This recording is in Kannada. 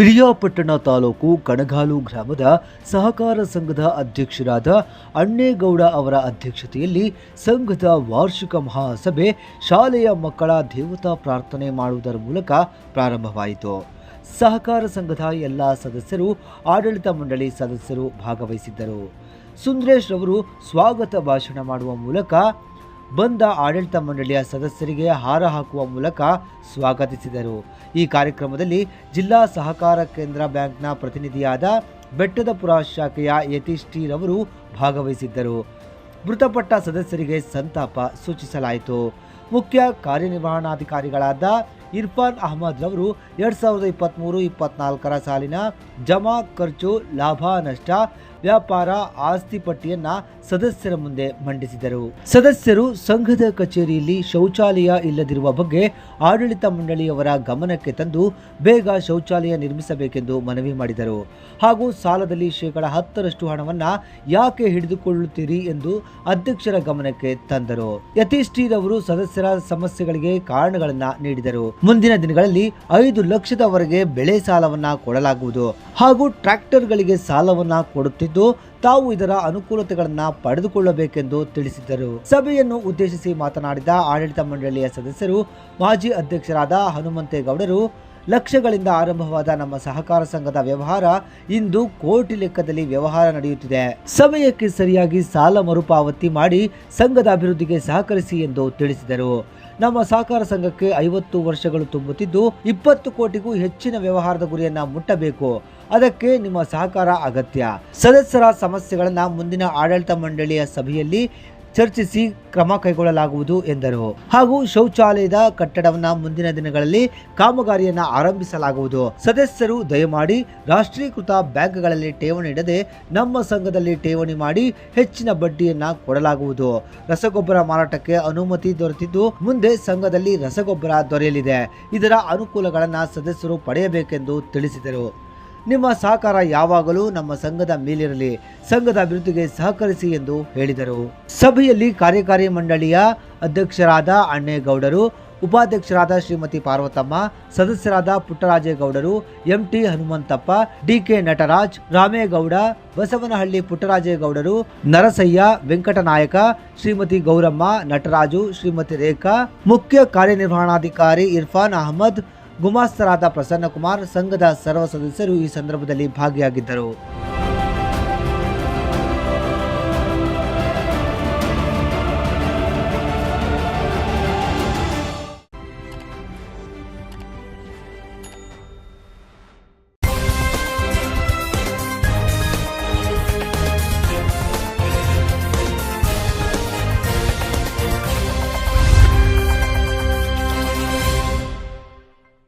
ಪಿರಿಯಾಪಟ್ಟಣ ತಾಲೂಕು ಕಣಗಾಲು ಗ್ರಾಮದ ಸಹಕಾರ ಸಂಘದ ಅಧ್ಯಕ್ಷರಾದ ಅಣ್ಣೇಗೌಡ ಅವರ ಅಧ್ಯಕ್ಷತೆಯಲ್ಲಿ ಸಂಘದ ವಾರ್ಷಿಕ ಮಹಾಸಭೆ ಶಾಲೆಯ ಮಕ್ಕಳ ದೇವತಾ ಪ್ರಾರ್ಥನೆ ಮಾಡುವುದರ ಮೂಲಕ ಪ್ರಾರಂಭವಾಯಿತು. ಸಹಕಾರ ಸಂಘದ ಎಲ್ಲ ಸದಸ್ಯರು ಆಡಳಿತ ಮಂಡಳಿ ಸದಸ್ಯರು ಭಾಗವಹಿಸಿದ್ದರು. ಸುಂದರೇಶ್ ಅವರು ಸ್ವಾಗತ ಭಾಷಣ ಮಾಡುವ ಮೂಲಕ ಬಂದ ಆಡಳಿತ ಮಂಡಳಿಯ ಸದಸ್ಯರಿಗೆ ಹಾರ ಹಾಕುವ ಮೂಲಕ ಸ್ವಾಗತಿಸಿದರು. ಈ ಕಾರ್ಯಕ್ರಮದಲ್ಲಿ ಜಿಲ್ಲಾ ಸಹಕಾರ ಕೇಂದ್ರ ಬ್ಯಾಂಕ್ನ ಪ್ರತಿನಿಧಿಯಾದ ಬೆಟ್ಟದಪುರ ಶಾಖೆಯ ಯತೀಶ್ ರವರು ಭಾಗವಹಿಸಿದ್ದರು. ಮೃತಪಟ್ಟ ಸದಸ್ಯರಿಗೆ ಸಂತಾಪ ಸೂಚಿಸಲಾಯಿತು. ಮುಖ್ಯ ಕಾರ್ಯನಿರ್ವಹಣಾಧಿಕಾರಿಗಳಾದ ಇರ್ಫಾನ್ ಅಹಮದ್ ಅವರು ಎರಡ್ ಸಾವಿರದ ಇಪ್ಪತ್ತ್ಮೂರು ಇಪ್ಪತ್ನಾಲ್ಕರ ಸಾಲಿನ ಜಮಾ ಖರ್ಚು, ಲಾಭ, ನಷ್ಟ, ವ್ಯಾಪಾರ, ಆಸ್ತಿ ಪಟ್ಟಿಯನ್ನ ಸದಸ್ಯರ ಮುಂದೆ ಮಂಡಿಸಿದರು. ಸದಸ್ಯರು ಸಂಘದ ಕಚೇರಿಯಲ್ಲಿ ಶೌಚಾಲಯ ಇಲ್ಲದಿರುವ ಬಗ್ಗೆ ಆಡಳಿತ ಮಂಡಳಿಯವರ ಗಮನಕ್ಕೆ ತಂದು ಬೇಗ ಶೌಚಾಲಯ ನಿರ್ಮಿಸಬೇಕೆಂದು ಮನವಿ ಮಾಡಿದರು. ಹಾಗೂ ಸಾಲದಲ್ಲಿ ಶೇಕಡ ಹತ್ತರಷ್ಟು ಹಣವನ್ನ ಯಾಕೆ ಹಿಡಿದುಕೊಳ್ಳುತ್ತೀರಿ ಎಂದು ಅಧ್ಯಕ್ಷರ ಗಮನಕ್ಕೆ ತಂದರು. ಯತೀಶ್ ಅವರು ಸದಸ್ಯರ ಸಮಸ್ಯೆಗಳಿಗೆ ಕಾರಣಗಳನ್ನು ನೀಡಿದರು. ಮುಂದಿನ ದಿನಗಳಲ್ಲಿ ಐದು ಲಕ್ಷದವರೆಗೆ ಬೆಳೆ ಸಾಲವನ್ನ ಕೊಡಲಾಗುವುದು ಹಾಗೂ ಟ್ರ್ಯಾಕ್ಟರ್ಗಳಿಗೆ ಸಾಲವನ್ನ ಕೊಡುತ್ತಿದ್ದು, ತಾವು ಇದರ ಅನುಕೂಲತೆಗಳನ್ನ ಪಡೆದುಕೊಳ್ಳಬೇಕೆಂದು ತಿಳಿಸಿದ್ದರು. ಸಭೆಯನ್ನು ಉದ್ದೇಶಿಸಿ ಮಾತನಾಡಿದ ಆಡಳಿತ ಮಂಡಳಿಯ ಸದಸ್ಯರು, ಮಾಜಿ ಅಧ್ಯಕ್ಷರಾದ ಹನುಮಂತೇಗೌಡರು ಲಕ್ಷಗಳಿಂದ ಆರಂಭವಾದ ನಮ್ಮ ಸಹಕಾರ ಸಂಘದ ವ್ಯವಹಾರ ಇಂದು ಕೋಟಿ ಲೆಕ್ಕದಲ್ಲಿ ವ್ಯವಹಾರ ನಡೆಯುತ್ತಿದೆ. ಸಮಯಕ್ಕೆ ಸರಿಯಾಗಿ ಸಾಲ ಮರುಪಾವತಿ ಮಾಡಿ ಸಂಘದ ಅಭಿವೃದ್ಧಿಗೆ ಸಹಕರಿಸಿ ಎಂದು ತಿಳಿಸಿದರು. ನಮ್ಮ ಸಹಕಾರ ಸಂಘಕ್ಕೆ ಐವತ್ತು ವರ್ಷಗಳು ತುಂಬುತ್ತಿದ್ದು ಇಪ್ಪತ್ತು ಕೋಟಿಗೂ ಹೆಚ್ಚಿನ ವ್ಯವಹಾರದ ಗುರಿಯನ್ನ ಮುಟ್ಟಬೇಕು. ಅದಕ್ಕೆ ನಿಮ್ಮ ಸಹಕಾರ ಅಗತ್ಯ. ಸದಸ್ಯರ ಸಮಸ್ಯೆಗಳನ್ನು ಮುಂದಿನ ಆಡಳಿತ ಮಂಡಳಿಯ ಸಭೆಯಲ್ಲಿ ಚರ್ಚಿಸಿ ಕ್ರಮ ಕೈಗೊಳ್ಳಲಾಗುವುದು ಎಂದರು. ಹಾಗೂ ಶೌಚಾಲಯದ ಕಟ್ಟಡವನ್ನ ಮುಂದಿನ ದಿನಗಳಲ್ಲಿ ಕಾಮಗಾರಿಯನ್ನ ಆರಂಭಿಸಲಾಗುವುದು. ಸದಸ್ಯರು ದಯಮಾಡಿ ರಾಷ್ಟ್ರೀಕೃತ ಬ್ಯಾಂಕ್ಗಳಲ್ಲಿ ಠೇವಣಿ ಇಡದೆ ನಮ್ಮ ಸಂಘದಲ್ಲಿ ಠೇವಣಿ ಮಾಡಿ ಹೆಚ್ಚಿನ ಬಡ್ಡಿಯನ್ನ ಕೊಡಲಾಗುವುದು. ರಸಗೊಬ್ಬರ ಮಾರಾಟಕ್ಕೆ ಅನುಮತಿ ದೊರೆತಿದ್ದು ಮುಂದೆ ಸಂಘದಲ್ಲಿ ರಸಗೊಬ್ಬರ ದೊರೆಯಲಿದೆ. ಇದರ ಅನುಕೂಲಗಳನ್ನ ಸದಸ್ಯರು ಪಡೆಯಬೇಕೆಂದು ತಿಳಿಸಿದರು. ನಿಮ್ಮ ಸಹಕಾರ ಯಾವಾಗಲೂ ನಮ್ಮ ಸಂಘದ ಮೇಲಿರಲಿ, ಸಂಘದ ಅಭಿವೃದ್ಧಿಗೆ ಸಹಕರಿಸಿ ಎಂದು ಹೇಳಿದರು. ಸಭೆಯಲ್ಲಿ ಕಾರ್ಯಕಾರಿ ಮಂಡಳಿಯ ಅಧ್ಯಕ್ಷರಾದ ಅಣ್ಣೇಗೌಡರು, ಉಪಾಧ್ಯಕ್ಷರಾದ ಶ್ರೀಮತಿ ಪಾರ್ವತಮ್ಮ, ಸದಸ್ಯರಾದ ಪುಟ್ಟರಾಜೇಗೌಡರು, M T Hanumanthappa, D K Nataraj, Ramegowda, Basavanahalli ಪುಟ್ಟರಾಜೇಗೌಡರು, Narasaiah, Venkatanayaka, Shrimati Gowramma, Nataraju, Shrimati Rekha, ಮುಖ್ಯ ಕಾರ್ಯನಿರ್ವಹಣಾಧಿಕಾರಿ ಇರ್ಫಾನ್ ಅಹಮದ್ ಗುಮಾಸ್ತರಾದ ಪ್ರಸನ್ನಕುಮಾರ್ ಸಂಘದ ಸರ್ವ ಸದಸ್ಯರು ಈ ಸಂದರ್ಭದಲ್ಲಿ ಭಾಗಿಯಾಗಿದ್ದರು.